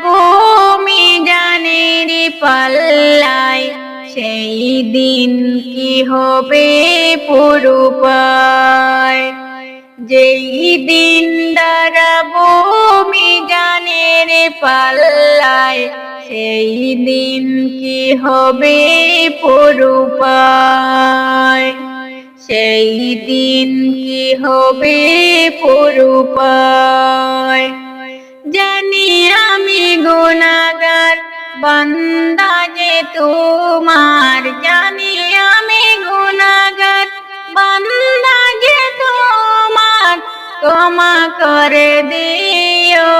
দাঁড়াবো মিজানের পাল্লায়, সেই দিন কি হবে পুরুপায়? যেই দিন দাঁড়াবো মিজানের পাল্লায়, সেই দিন কি হবে পুরুপায়? সেই দিন কি হবে পুরুপায়? জানি আমি গুণাগার, বান্দা যে তোমার। জানি আমি গুণাগার, বান্দা যে তোমার। ক্ষমা করে দিও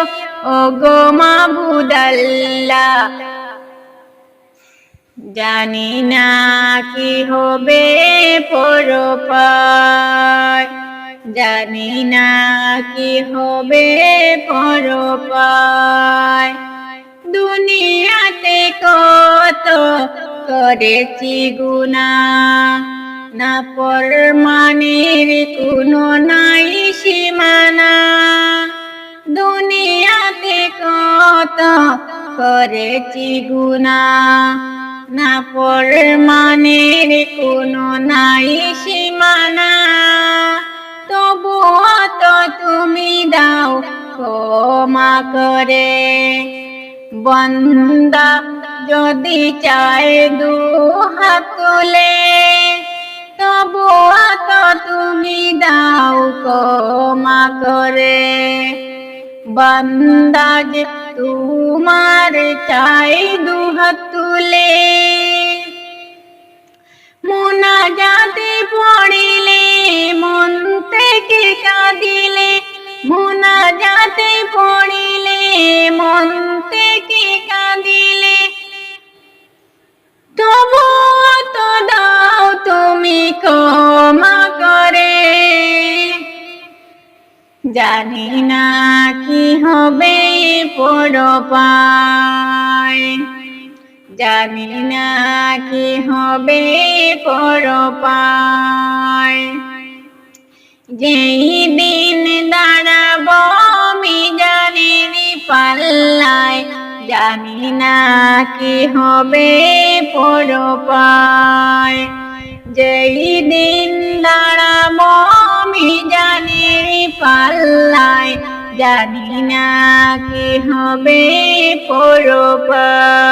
ও গো মাবুদাল্লা। জানি না কি হবে পরপায় জানি না কি হবে পরপায়। দুনিয়াতে কত করেছি গুণা, না পর মানের কোনো নাই সীমানা। দুনিয়াতে কত করেছি গুণা, না পর মানের কোনো নাই সীমানা। করে। বন্দা যদি চায় দু হাত তুলে তবুও তো তুমি দাও ক্ষমা করে। বন্দা যে তোমার চাই দু হাত তুলে মোনা যাতে পড়িলে, মন থেকে কাঁদিলে মোনা যাতে পড়িলে ক্ষমা করে। জানি না কি হবে পরপায়। জানি না কি হবে পরপায়। যেই দিন দাঁড়াব আমি জানি পাল্লায়, জানি না কি হবে পরপায়। যেই দিন দাঁড়াব আমি জানি পাল্লায় জানি না কি হবে পরপায়।